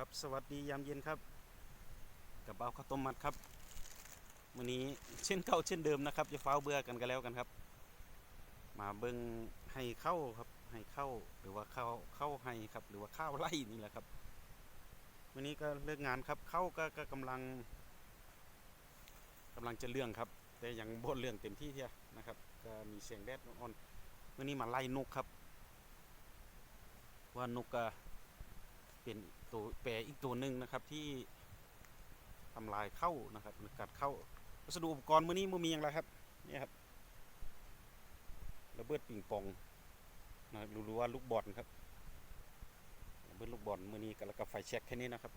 ครับสวัสดียามเย็นครับ กับเบาข้าวต้มมัดครับวันนี้เช่นเก่าเช่นเดิมนะครับจะฟ้าเบื่อกันกันแล้วกันครับ มาเบิ่งให้เข้าครับให้เข้าหรือว่าเข้าเข้าให้ครับ หรือว่าข้าวไร่นี่แหละครับวันนี้ก็เลิกงานครับเข้าก็ก็กำลังกำลังจะเรื่องครับ แต่ยังบ่เรื่องเต็มที่เทียนะครับ ก็มีเสียงแดดอ่อนวันนี้มาไล่นกครับ ว่านกก็ เป็นตัวแปรอีกตัวหนึ่งนะครับที่ทำลายเข้านะครับกัดเข้าวัสดุอุปกรณ์มื้อนี้มันมีอย่างไรครับนี่ครับระเบิดปิงปองนะครับรู้ๆว่าลูกบอลครับระเบิดลูกบอลมือนี้กับแล้วก็ไฟแช็กแค่นี้นะครับ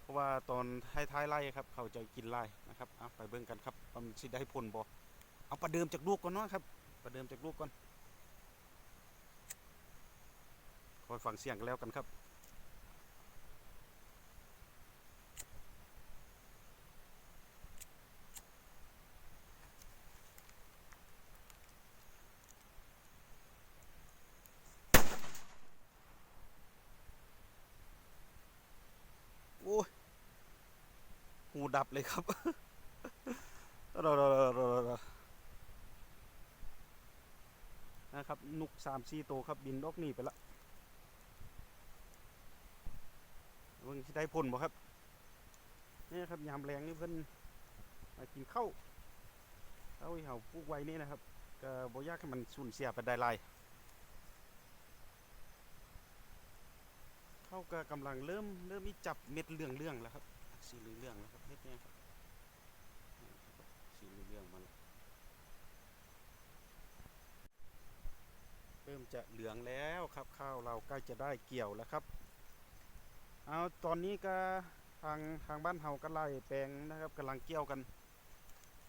เพราะว่าตอนท้ายๆไล่ครับ เขาจะกินไล่นะครับเอาไปเบิ่งกันครับมันสิได้ผลบ่เอาประเดิมจากลูกก่อนเนาะครับประเดิมจากลูกก่อน คอยฟังเสียงกันแล้วกันครับโอ้ยหูดับเลยครับรอรอรอรอรอนะครับ นุกสามสี่ตัวครับ บินออกหนีไปละ เบิ่งสิได้ผลบ่ครับนี่ครับยามแรงนี่เพิ่นมากินข้าวข้าวที่เฮาปลูกไว้นี่นะครับก็บ่ยากให้มันสูญเสียไปได้หลายข้าวก็กำลังเริ่มเริ่มมีจับเม็ดเหลืองๆแล้วครับสีเหลืองๆแล้วครับเม็ดนี้ครับสีเหลืองมาเริ่มจะเหลืองแล้วครับข้าวเราใกล้จะได้เกี่ยวแล้วครับ เอาตอนนี้ก็ทางทางบ้านเฮาก็ไล่แปลงนะครับกำลังเกี่ยวกัน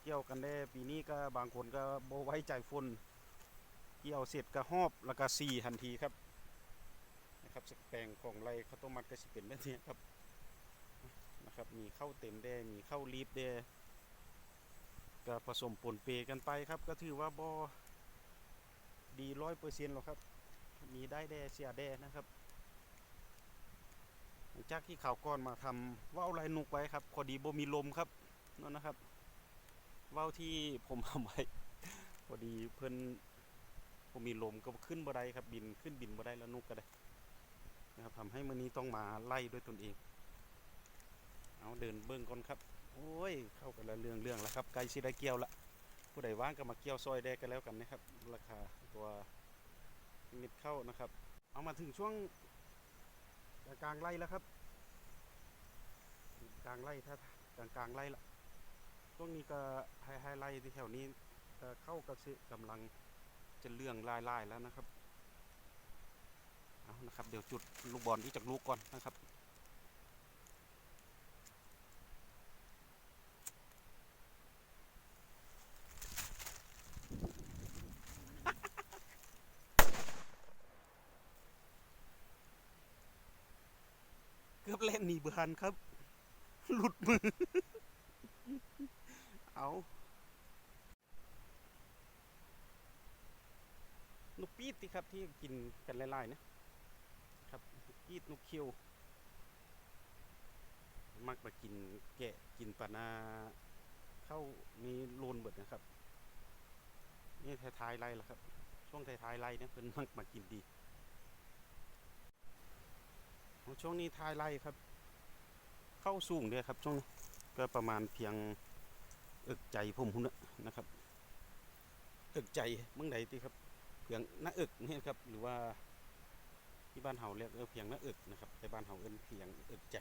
เกี่ยวกันได้ปีนี้ก็บางคนก็บไว้ใจฝนเกี่ยวเสร็จก็หอบแล้วก็สีทันทีครับนะครับสักแปลงของไรข้าวต้มมัดก็สิเป็นแบบนี้ครับนะครับ มีข้าวเต็มแด้มีข้าวรีบแด้ก็ผสมปนเปกันไปครับ ก็ถือว่าบ่ดีร้อยเปอร์เซ็นต์หรอกครับ มีได้แด้เสียแด้นะครับ จากที่ข่าวก่อนมาทำว่าวลายนุกไว้ครับพอดีบ่มีลมครับนั่นนะครับว่าวที่ผมทำไว้พอดีเพิ่นผมมีลมก็ขึ้นบ่ได้ครับบินขึ้นบินบ่ได้แล้วนุกก็ได้นะครับทำให้มื้อนี้ต้องมาไล่ด้วยตนเอง เอาเดินเบิ่งก่อนครับ โอ้ย เข้ากันละเรื่องเรื่องแล้วครับใกล้สิได้เกี่ยวละผู้ใดว่างก็มาเกี่ยวซอยแดกันแล้วกันนะครับ ราคาตัวเม็ดเข้านะครับ เอามาถึงช่วง กลางไร่แล้วครับกลางไร่ถ้ากลางกลางไร่ละช่วงนี้ก็ไฮไฮไล่ที่แถวนี้เข้ากระสือกำลังจะเรื่องลายลายแล้วนะครับเอานะครับ เดี๋ยวจุดลูกบอลที่จากลูกก่อนนะครับ กือบเล่นหนีเบือนครับ หลุดมือ เอานกปีดที่ครับที่กินกันไล่ๆนะครับปีดนกเคียว มักมากินแกะกินปลานาเข้ามีโลนเบิดนะครับ นี่ท้ายๆไล่ล้วครับ ช่วงท้ายๆไล่เนี่ยเพิ่นมักมากินดี ช่วงนี้ทายไล่ครับ เข้าสูงเลยครับช่วงนี้ก็ประมาณเพียงอึกใจผมหุ่นนะครับอึกใจเมื่อไหร่ที่ครับเพียงหน้าอึกนี่ครับหรือว่าที่บ้านเฮาเรียกเออเพียงหน้าอึกนะครับแต่บ้านเฮาเอิ้นเพียงอึกใจ